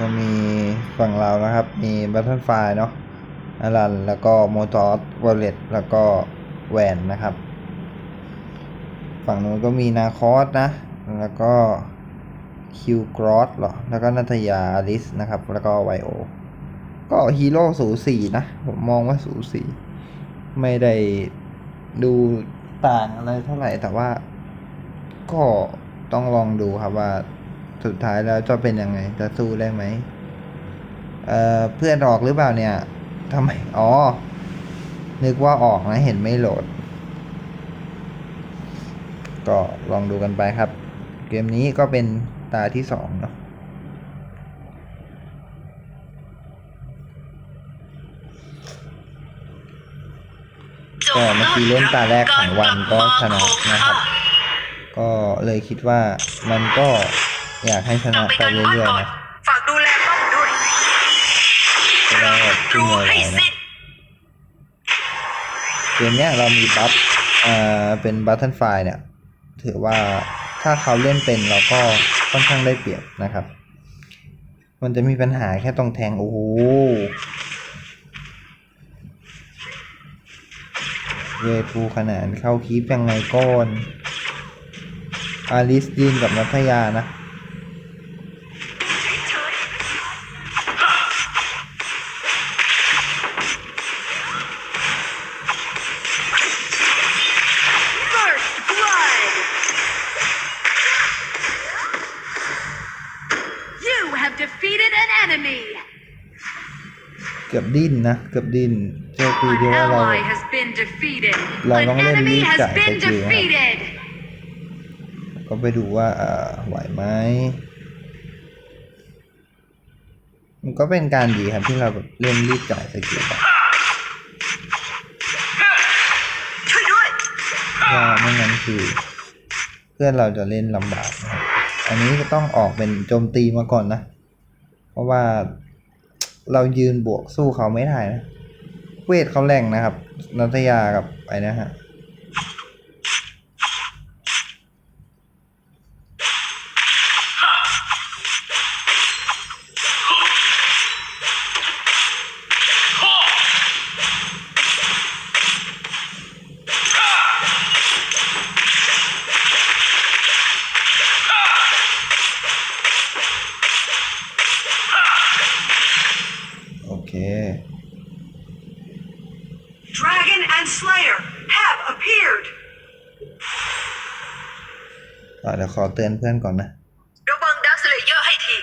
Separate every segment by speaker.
Speaker 1: ก็มีฝั่งเรานะครับ มีบัตเทิลไฟเนาะอารัน แล้วก็โมทอสวอลเล็ตแล้วก็แวนนะครับ ฝั่งนู้นก็มีนาคอสนะ แล้วก็คิวกรอสเหรอ แล้วก็นัทยาอลิสนะครับ แล้วก็ไวโอ ก็ฮีโร่สูสีนะ ผมมองว่าสูสี ไม่ได้ดูต่างอะไรเท่าไหร่ แต่ว่าก็ต้องลองดูครับว่า สุดท้ายแล้วจะเป็นยังไง จะสู้ได้ไหมเอ่อเพื่อนออกหรือเปล่าเนี่ยทำไม อ๋อ นึกว่าออกนะ เห็นไม่โหลด ก็ลองดูกันไปครับ เกมนี้ก็เป็นตาที่สองเนาะก็เมื่อกี้เล่นตาแรกของวันก็ชนะนะครับ ก็เลยคิดว่ามันก็ อยากให้ชนะไปเรื่อยๆนะ
Speaker 2: ฝากดูแลป้อมด้วย
Speaker 1: จะได้แบบขึ้น
Speaker 2: รู้
Speaker 1: ไว
Speaker 2: ให้
Speaker 1: ๆนะ
Speaker 2: สิ้น
Speaker 1: เกมเนี้ยเรามีบัฟเอ่อเป็นบัตเทิลไฟเนี่ย ถือว่าถ้าเขาเล่นเป็นเราก็ค่อนข้างได้เปรียบนะครับ มันจะมีปัญหาแค่ตรงแทง โอ้โหเวทูขนาดเข้าคีปยังไงก้อนอาริสดินกับนัทยานะ เกือบดิ้นนะ เกือบดิ้นโชคดี
Speaker 2: An
Speaker 1: ที่ว่าเรา
Speaker 2: ally has been defeated
Speaker 1: เรา
Speaker 2: An
Speaker 1: ต้องเล่น
Speaker 2: enemy
Speaker 1: รีบ
Speaker 2: has
Speaker 1: จ่าย
Speaker 2: been
Speaker 1: สกิลนะครับ
Speaker 2: defeated
Speaker 1: ก็ไปดูว่าเอ่อไหวไหมมันก็เป็นการดีครับที่เราแบบเล่นรีบจ่ายสกิลไป
Speaker 2: ช่วยด้วย
Speaker 1: ว่าไม่งั้นคือเพื่อนเราจะเล่นลำบากนะครับอันนี้ก็ต้องออกเป็นโจมตีมาก่อนนะ เพราะว่า เรายืนบวกสู้เขาไม่ได้นะ เวทเขาแรงนะครับ นัทยากับไอ้นะฮะ โอเค
Speaker 2: Dragon and Slayer have appeared
Speaker 1: อะเดี๋ยวขอเตือนเพื่อนก่อนนะ
Speaker 2: ระวังดักสเลเยอร์ให้ที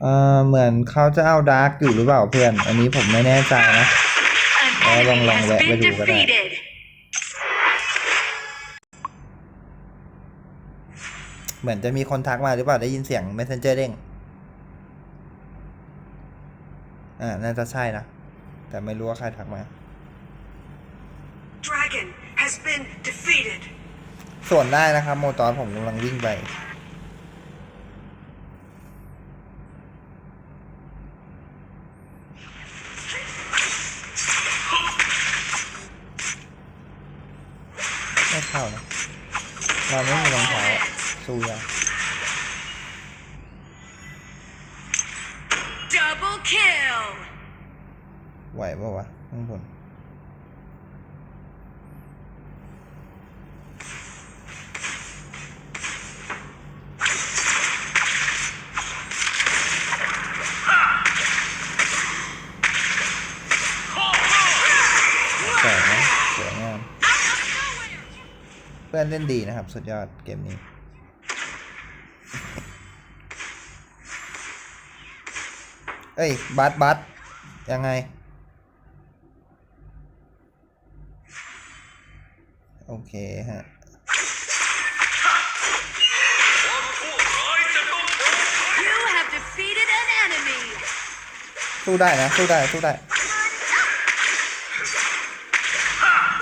Speaker 1: เอ่อ เหมือนเขาจะเอาดาร์กอยู่หรือเปล่าเพื่อน อันนี้ผมไม่แน่ใจนะ
Speaker 2: An
Speaker 1: Ờ,
Speaker 2: enemy
Speaker 1: lòng lòng
Speaker 2: has
Speaker 1: vẽ
Speaker 2: been
Speaker 1: với đủ cái này.
Speaker 2: defeated
Speaker 1: เหมือนจะมีคนทักมาหรือเปล่าได้ยินเสียง messenger เด้ง อ่าน่าจะใช่นะ แต่ไม่รู้ว่าใครทักมา
Speaker 2: Dragon has been defeated
Speaker 1: ส่วนได้นะครับโมตอนผมกำลังวิ่งไปไม่เข้านะเราไม่มีรองเท้าสู้ยาก
Speaker 2: Double kill
Speaker 1: ไหวปะวะข้างบนแต่นะสวยงามเพื่อนเล่นดีนะครับ สุดยอดเกมนี้เอ้ยบัสบัสยังไง โอเคฮะ
Speaker 2: You have defeated an enemy
Speaker 1: สู้ได้นะสู้ได้สู้ได้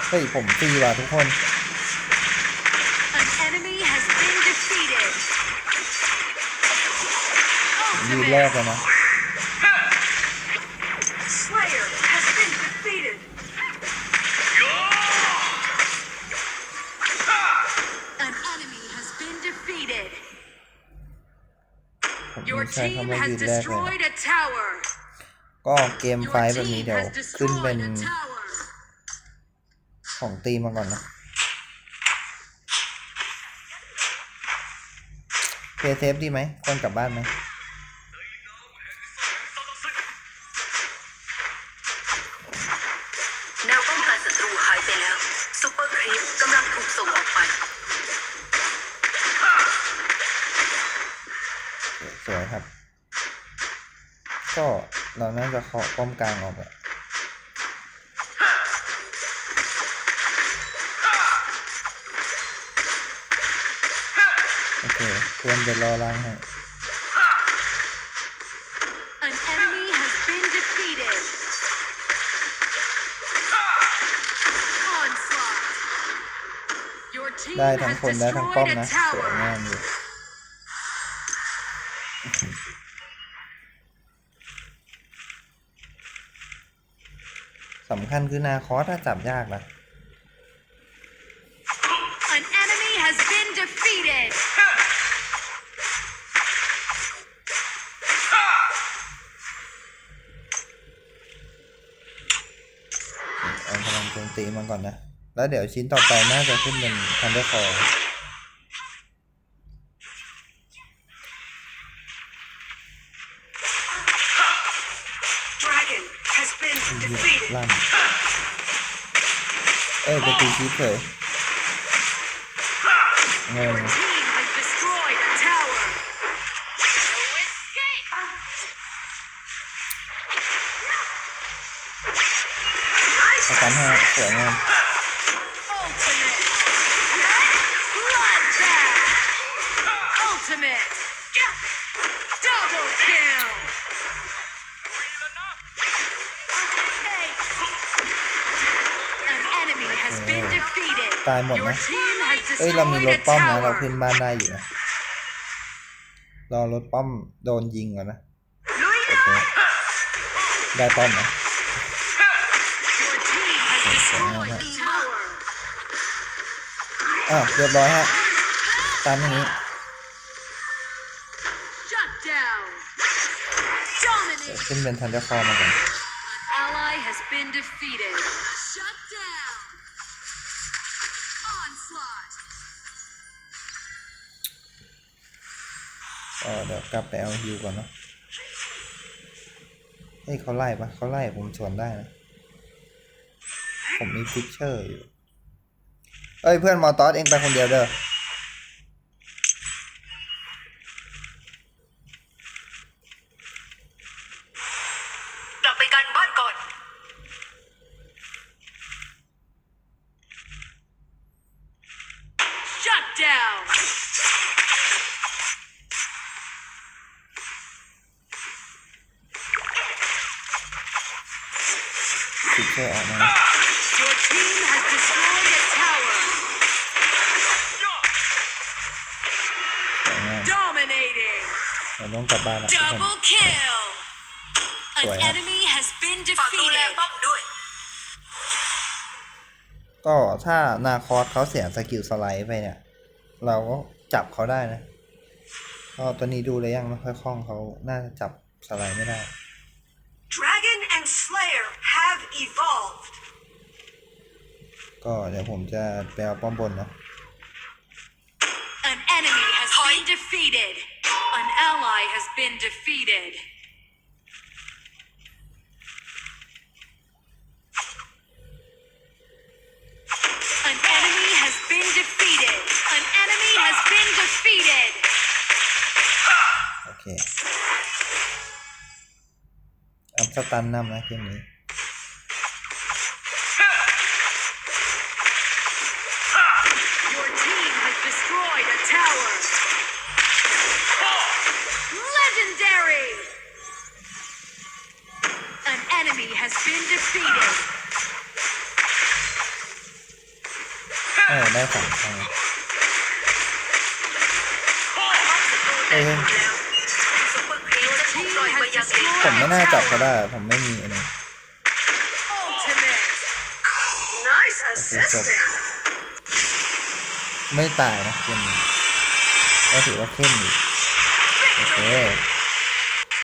Speaker 1: เฮ้ยผมฟรีว่ะทุกคน
Speaker 2: An enemy has been defeated
Speaker 1: ยืนแรกเลยนะ
Speaker 3: Your
Speaker 1: ไม่ใช่
Speaker 3: team
Speaker 1: คำว่า
Speaker 3: has
Speaker 1: ยืนแรกเลยนะ
Speaker 3: destroyed a tower.
Speaker 1: ก็เกมไฟ
Speaker 3: Your
Speaker 1: ท์แบบนี้
Speaker 3: team
Speaker 1: เดี๋ยว
Speaker 3: has
Speaker 1: ขึ้นเป็น
Speaker 3: destroyed a tower.
Speaker 1: ของตีมาก่อนนะเพย์เซฟดีไหมควรกลับบ้านไหม
Speaker 4: แนวป้องกันศัตรูหายไปแล้วซุปเปอร์ครีปกำลังถูกส่งออกไป
Speaker 1: สวยครับ ก็เราน่าจะเคาะป้อมกลางออกอะโอเคเพื่อนจะรอล่างให้
Speaker 3: An enemy has been defeated. Onslaught. Your team
Speaker 1: ได้ทั้ง
Speaker 3: has
Speaker 1: คนได้ทั้งป้อม
Speaker 3: destroyed a
Speaker 1: นะสวย
Speaker 3: tower.
Speaker 1: งามอยู่ สำคัญคือนาคอสถ้าจับยากนะ
Speaker 3: An enemy has been defeated.
Speaker 1: เอาพลังโจมตีมันก่อนนะ แล้วเดี๋ยวชิ้นต่อไปน่าจะขึ้นเป็นทันเดอร์คอร์ ลั่นเอ้ยไปตีชีพเลยง
Speaker 3: Your
Speaker 1: ง
Speaker 3: team has destroyed a tower. No escape.
Speaker 1: สกันห้าสวยงาม ตายหมด
Speaker 3: Your
Speaker 1: นะ
Speaker 3: team has
Speaker 1: เอ้ยเรามีร
Speaker 3: destroyed
Speaker 1: ถ
Speaker 3: a
Speaker 1: ป้อมนะเรา
Speaker 3: tower.
Speaker 1: ขึ้นบ้านได้อยู่นะรอรถป้อมโดนยิงก่อนนะโอเคได้ป้อมนะ
Speaker 3: Your team has destroyed a tower.
Speaker 1: อ้าวเรียบร้อยฮะตามอย่างนี้
Speaker 3: Shut down.
Speaker 1: เดี๋ยว
Speaker 3: Dominate.
Speaker 1: ขึ้นเป็นทันเดอร์คอร์มาก่อน ก็เดี๋ยวกลับไปเอาฮิวก่อนเนาะเฮ้ยเขาไล่ปะเขาไล่ผมสวนได้นะ ผมมีฟิชเชอร์อยู่ เอ้ยเพื่อนมอตอสเองไปคนเดียวเด้อ
Speaker 4: กลับไปกันบ้านก่อน
Speaker 3: Shut down.
Speaker 1: ชเชอออกมาเราต้องกลับบ้านแล้วทุกคน
Speaker 3: Double kill. An
Speaker 1: Swear.
Speaker 3: enemy has been
Speaker 4: ฝากดูแล
Speaker 3: defeated.
Speaker 4: ป้อมด้วย
Speaker 1: ก็ถ้านาคอสเขาเสียสกิลสไลด์ไปเนี่ย เราก็จับเขาได้นะก็ตัวนี้ดูเลยยังไม่ค่อยคล่องเขาน่าจะจับสไลด์ไม่ได้
Speaker 2: Dragon and Slayer have evolved.
Speaker 1: ก็เดี๋ยวผมจะไปเอาป้อมบนเนาะ
Speaker 3: An enemy has been defeated. An ally has been defeated. An enemy has been defeated. An enemy has been defeated.
Speaker 1: โอเค อัพสตันนำนะเกมนี้ ได้สามครั้งเอ้ย
Speaker 4: ซุปเปอร์ครีปจะถูกปล่อยไปยังเลน
Speaker 1: ผมไม่น่าจับเขาได้ ผมไม่มีอันนี้
Speaker 3: Ultimate.
Speaker 4: Nice
Speaker 1: โอเคจบไม่ตายนะเกมนี้ก็ถือว่าเข้มอยู่โอเค